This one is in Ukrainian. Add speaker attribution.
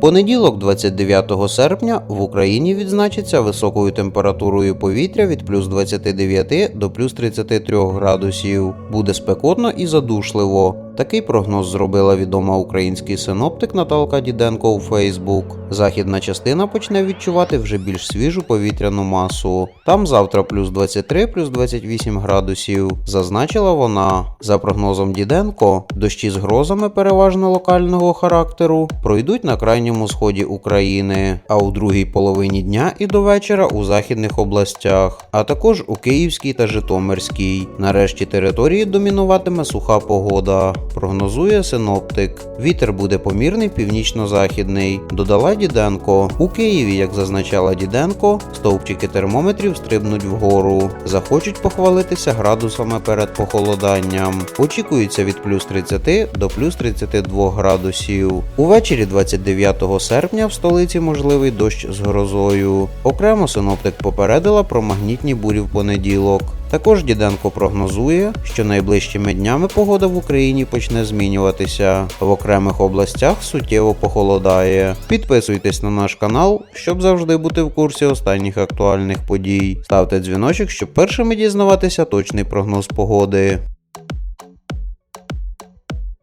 Speaker 1: Понеділок, 29 серпня, в Україні відзначиться високою температурою повітря від плюс 29 до плюс 33 градусів. Буде спекотно і задушливо. Такий прогноз зробила відома український синоптик Наталка Діденко у Фейсбук. Західна частина почне відчувати вже більш свіжу повітряну масу. Там завтра плюс 23, плюс 28 градусів. Зазначила вона. За прогнозом Діденко, дощі з грозами переважно локального характеру пройдуть на крайньому сході України, а у другій половині дня і до вечора у західних областях, а також у Київській та Житомирській. Нарешті території домінуватиме суха погода. Прогнозує синоптик. Вітер буде помірний північно-західний. Додала Діденко. У Києві, як зазначала Діденко, стовпчики термометрів стрибнуть вгору. Захочуть похвалитися градусами перед похолоданням. Очікується від плюс 30 до плюс 32 градусів. Увечері 29 серпня в столиці можливий дощ з грозою. Окремо синоптик попередила про магнітні бурі в понеділок. Також Діденко прогнозує, що найближчими днями погода в Україні почне змінюватися. В окремих областях суттєво похолодає. Підписуйтесь на наш канал, щоб завжди бути в курсі останніх актуальних подій. Ставте дзвіночок, щоб першими дізнаватися точний прогноз погоди.